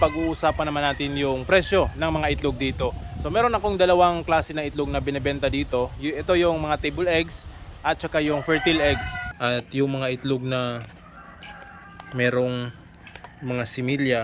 pag-uusapan naman natin yung presyo ng mga itlog dito. So meron akong dalawang klase ng itlog na binebenta dito. Ito yung mga table eggs at saka yung fertile eggs. At yung mga itlog na merong mga similya.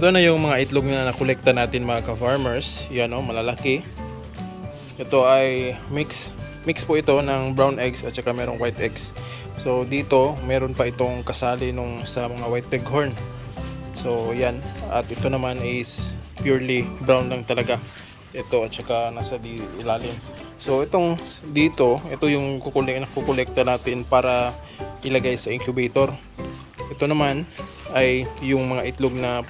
Ito na yung mga itlog na nakolekta natin mga ka-farmers. Yan o, malalaki. Ito ay mix. Mix po ito ng brown eggs at saka merong white eggs. So dito, meron pa itong kasali nung sa mga white leghorn. So yan. At ito naman is purely brown lang talaga. Ito at saka nasa di ilalim. So itong dito, ito yung kukulik kukolekta natin para ilagay sa incubator. Ito naman ay yung mga itlog na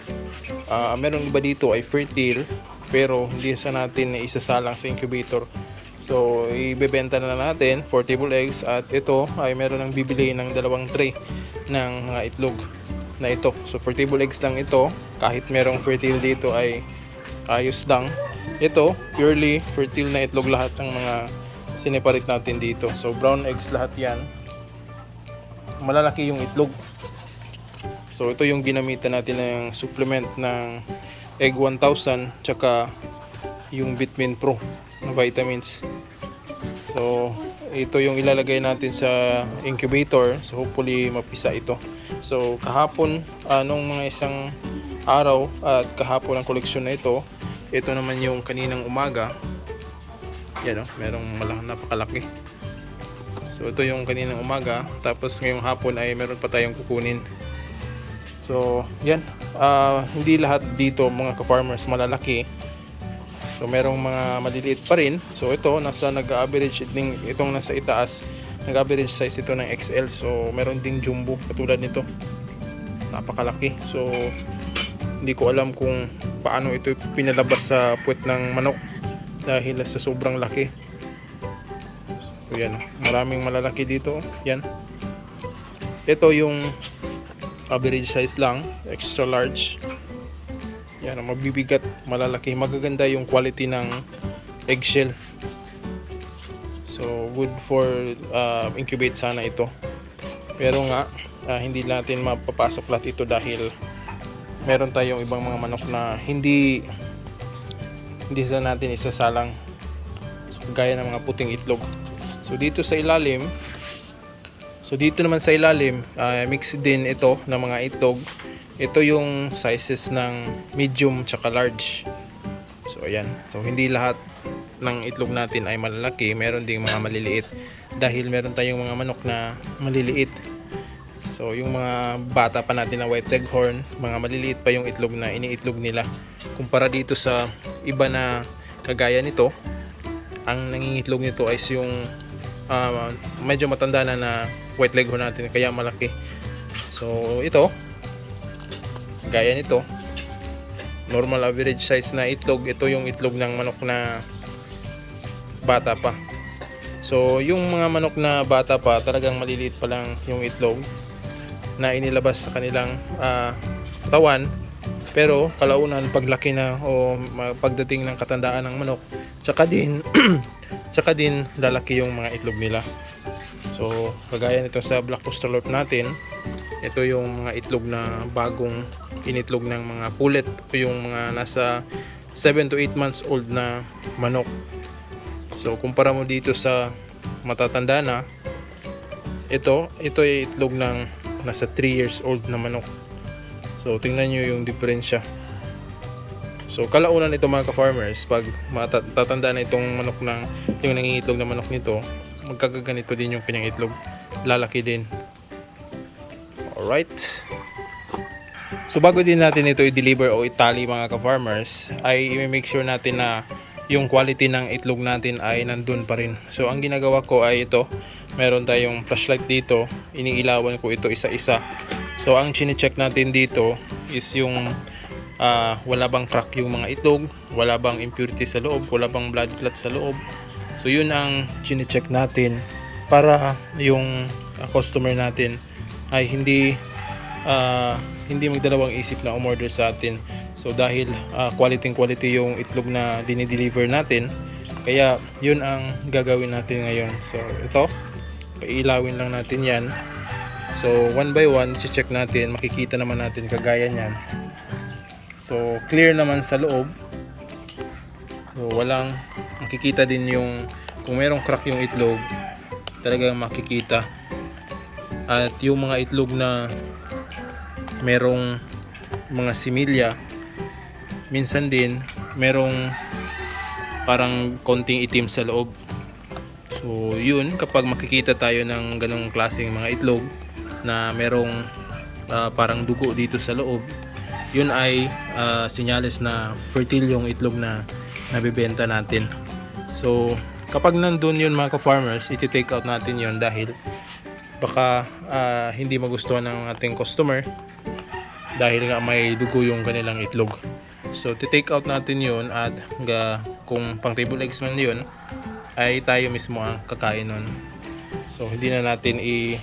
ah, meron iba dito ay fertile pero hindi sa natin isasalang sa incubator. So, ibebenta na natin for table eggs at ito ay meron ng bibili ng dalawang tray ng mga itlog na ito. So, for table eggs lang ito. Kahit merong fertile dito ay ayos lang. Ito, purely fertile na itlog lahat ng mga siniparit natin dito. So, brown eggs lahat yan. Malalaki yung itlog. So ito yung ginamitan natin ng supplement ng Egg 1000 tsaka yung Vitamin Pro na vitamins. So ito yung ilalagay natin sa incubator. So hopefully mapisa ito. So kahapon anong mga isang araw at kahapon ang koleksyon na ito. Ito naman yung kaninang umaga. Yan o, merong malaki napakalaki. So ito yung kaninang umaga. Tapos ngayong hapon ay meron pa tayong kukunin. So, yan. Ah, hindi lahat dito mga ka-farmers malalaki. So, merong mga maliliit pa rin. So, ito, nasa nag-average itong nasa itaas, nag-average size ito ng XL. So, meron ding jumbo katulad nito. Napakalaki. So, hindi ko alam kung paano ito pinalabas sa puwet ng manok dahil sa sobrang laki. So, yan. Maraming malalaki dito. Yan. Ito yung average size lang, extra large. Yan, ang mabibigat, malalaki. Magaganda yung quality ng eggshell. So, good for uh, incubate sana ito. Pero nga, ah, hindi natin mapapasok lahat ito dahil meron tayong ibang mga manok na hindi hindi sa natin isasalang so, gaya ng mga puting itlog. So, dito sa ilalim, So dito naman sa ilalim, ah, mix din ito ng mga itlog. Ito yung sizes ng medium tsaka large. So ayan. So hindi lahat ng itlog natin ay malalaki, meron ding mga maliliit dahil meron tayong mga manok na maliliit. So yung mga bata pa natin na white leghorn, mga maliliit pa yung itlog na iniitlog nila. Kumpara dito sa iba na kagaya nito, ang nangingitlog nito ay yung ah, medyo matanda na na white leghorn natin kaya malaki. So ito gaya nito normal average size na itlog. Ito yung itlog ng manok na bata pa. So yung mga manok na bata pa talagang maliliit pa lang yung itlog na inilabas sa kanilang ah, tawan. Pero kalaunan paglaki na o pagdating ng katandaan ng manok tsaka din tsaka din lalaki yung mga itlog nila So, kagaya nito sa Black Australorp natin, ito yung mga itlog na bagong initlog ng mga pullet o yung mga nasa 7 to 8 months old na manok. So, kumpara mo dito sa matatanda na, ito, ito ay itlog ng nasa 3 years old na manok. So, tingnan nyo yung diferensya. So, kalaunan ito mga ka-farmers, pag matatanda na itong manok ng, yung nangingitlog na manok nito, magkakaganito din yung kanyang itlog. Lalaki din. Alright. So bago din natin ito i-deliver o itali mga ka-farmers, ay i-make sure natin na yung quality ng itlog natin ay nandun pa rin. So ang ginagawa ko ay ito, meron tayong flashlight dito, iniilawan ko ito isa-isa So ang chine-check natin dito is yung ah, wala bang crack yung mga itlog, wala bang impurity sa loob, wala bang blood clot sa loob. So yun ang chine-check natin para yung ah, customer natin ay hindi ah, hindi magdalawang isip na umorder sa atin. So dahil ah, quality quality yung itlog na dinideliver natin, kaya yun ang gagawin natin ngayon. So ito, pailawin lang natin yan. So one by one, check natin, makikita naman natin kagaya niyan. So clear naman sa loob. So walang makikita din yung kung merong crack yung itlog, talagang makikita. At yung mga itlog na merong mga similya, minsan din merong parang konting itim sa loob. So yun, kapag makikita tayo ng ganong klaseng mga itlog na merong ah, parang dugo dito sa loob, yun ay ah, senyales na fertile yung itlog na nabibenta natin. So kapag nandun yun mga ka-farmers, iti-take out natin yun dahil baka ah, hindi magustuhan ng ating customer dahil nga may dugo yung kanilang itlog. So, take out natin yun at ga, kung pang table eggs man yun, ay tayo mismo ang kakain nun. So, hindi na natin i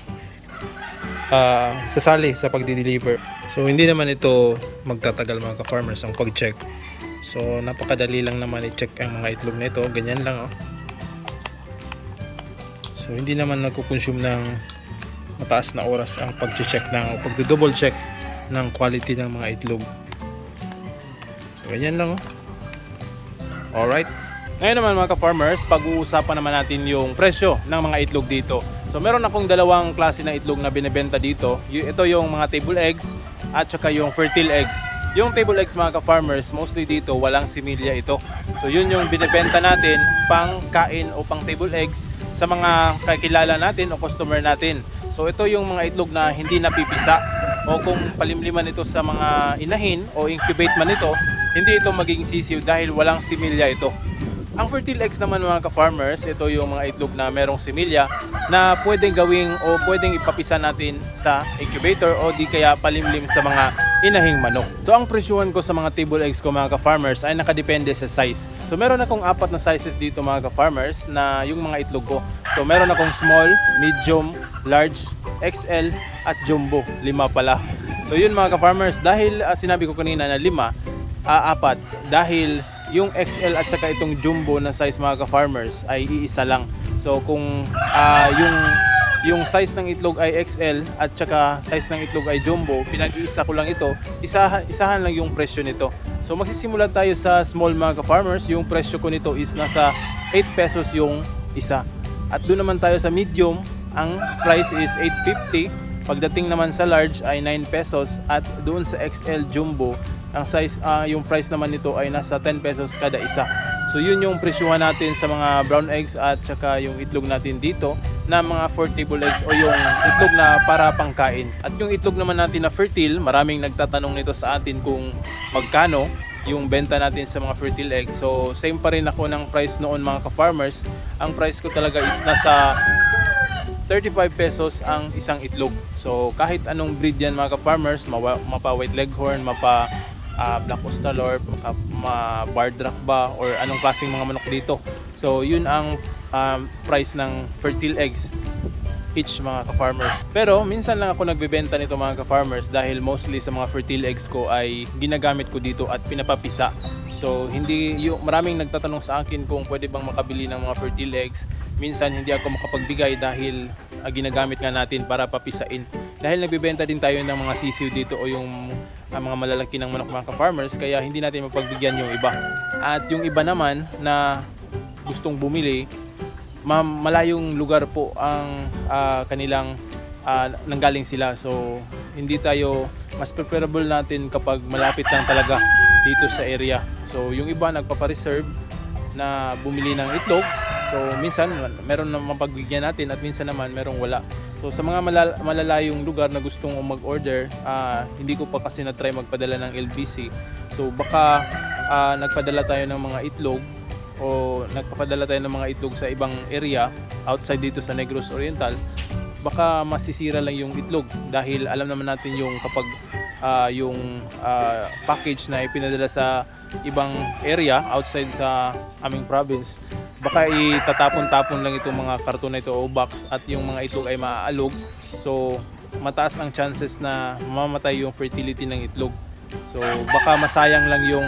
ah, sasali sa pagdi-deliver. So, hindi naman ito magtatagal mga ka-farmers ang pag-check. So, napakadali lang naman i-check ang mga itlog nito. Ganyan lang oh. So, hindi naman nagko-consume ng mataas na oras ang pag-check ng o pagdo-double check ng quality ng mga itlog. So, ganyan lang oh. Alright. Ngayon naman mga ka-farmers, pag-uusapan naman natin yung presyo ng mga itlog dito. So meron akong dalawang klase ng itlog na binebenta dito. Ito yung mga table eggs at saka yung fertile eggs. Yung table eggs mga ka-farmers, mostly dito walang similya ito. So yun yung binebenta natin pang kain o pang table eggs sa mga kakilala natin o customer natin. So ito yung mga itlog na hindi napipisa o kung palimliman ito sa mga inahin o incubate man ito, hindi ito magiging sisiw dahil walang similya ito. Ang fertile eggs naman mga ka-farmers, ito yung mga itlog na merong similya na pwedeng gawing o pwedeng ipapisa natin sa incubator o di kaya palimlim sa mga inahing manok. So ang presyuhan ko sa mga table eggs ko mga ka-farmers ay nakadepende sa size. So meron akong apat na sizes dito mga ka-farmers na yung mga itlog ko. So meron akong small, medium, large, XL at jumbo. Lima pala. So yun mga ka-farmers, dahil ah, sinabi ko kanina na lima, ah, apat, dahil yung XL at saka itong jumbo na size mga ka-farmers ay iisa lang. So kung ah, yung yung size ng itlog ay XL at saka size ng itlog ay jumbo, pinag-iisa ko lang ito, isa, isahan lang yung presyo nito. So magsisimula tayo sa small mga ka-farmers, yung presyo ko nito is nasa 8 pesos yung isa. At doon naman tayo sa medium, ang price is 850. Pagdating naman sa large ay 9 pesos at doon sa XL jumbo, ang size ah, yung price naman nito ay nasa 10 pesos kada isa. So yun yung presyuhan natin sa mga brown eggs at saka yung itlog natin dito na mga 4 table eggs o yung itlog na para pangkain. At yung itlog naman natin na fertile, maraming nagtatanong nito sa atin kung magkano yung benta natin sa mga fertile eggs. So same pa rin ako ng price noon mga ka-farmers. Ang price ko talaga is nasa 35 pesos ang isang itlog. So kahit anong breed yan mga ka-farmers, mapa white leghorn, mapa ah, black australorp, maka, ma bardrack ba or anong klaseng mga manok dito. So yun ang um, price ng fertile eggs each mga ka-farmers. Pero minsan lang ako nagbebenta nito mga ka-farmers dahil mostly sa mga fertile eggs ko ay ginagamit ko dito at pinapapisa. So hindi yung maraming nagtatanong sa akin kung pwede bang makabili ng mga fertile eggs. Minsan hindi ako makapagbigay dahil ah, ginagamit nga natin para papisain. Dahil nagbebenta din tayo ng mga sisiw dito o yung ah, mga malalaki ng manok mga ka-farmers kaya hindi natin mapagbigyan yung iba. At yung iba naman na gustong bumili ma- malayong lugar po ang ah, kanilang ah, nanggaling sila. So, hindi tayo mas preferable natin kapag malapit lang talaga dito sa area. So, yung iba nagpapa-reserve na bumili ng itlog. So, minsan meron na mapagbigyan natin at minsan naman merong wala. So, sa mga malal- malalayong lugar na gustong mag-order, ah, hindi ko pa kasi na-try magpadala ng LBC. So, baka ah, nagpadala tayo ng mga itlog o nagpapadala tayo ng mga itlog sa ibang area outside dito sa Negros Oriental baka masisira lang yung itlog dahil alam naman natin yung kapag ah, yung ah, package na ipinadala sa ibang area outside sa aming province. Baka itatapon-tapon lang itong mga karton na ito o box at yung mga itlog ay maaalog. So mataas ang chances na mamamatay yung fertility ng itlog. So baka masayang lang yung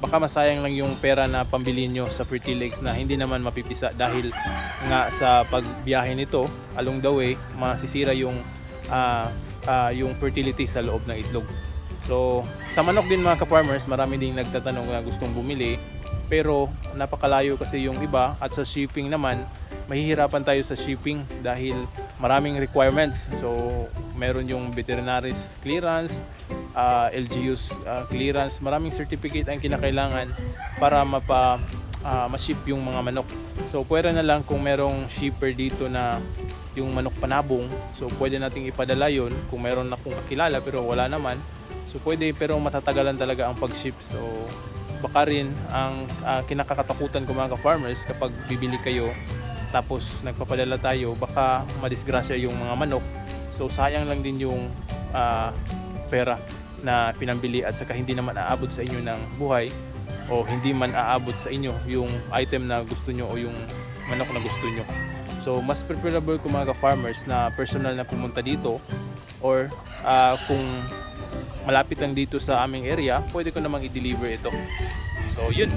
baka masayang lang yung pera na pambili nyo sa fertile eggs na hindi naman mapipisa dahil nga sa pagbiyahe nito along the way masisira yung ah, ah, yung fertility sa loob ng itlog So, sa manok din mga ka-farmers, marami ding nagtatanong na gustong bumili. Pero napakalayo kasi yung iba at sa shipping naman, mahihirapan tayo sa shipping dahil maraming requirements. So, meron yung veterinaries clearance, ah, LGU's ah, clearance, maraming certificate ang kinakailangan para mapa ah, ma-ship yung mga manok. So, pwede na lang kung merong shipper dito na yung manok panabong. So, pwede nating ipadala yon kung meron na kung kakilala pero wala naman. So pwede pero matatagalan talaga ang pag-ship. So baka rin ang ah, kinakakatakutan ko mga farmers kapag bibili kayo tapos nagpapadala tayo baka madisgrasya yung mga manok. So sayang lang din yung ah, pera na pinambili at saka hindi naman aabot sa inyo ng buhay o hindi man aabot sa inyo yung item na gusto nyo o yung manok na gusto nyo. So mas preferable ko mga farmers na personal na pumunta dito or ah, kung malapit lang dito sa aming area, pwede ko namang i-deliver ito. So, yun.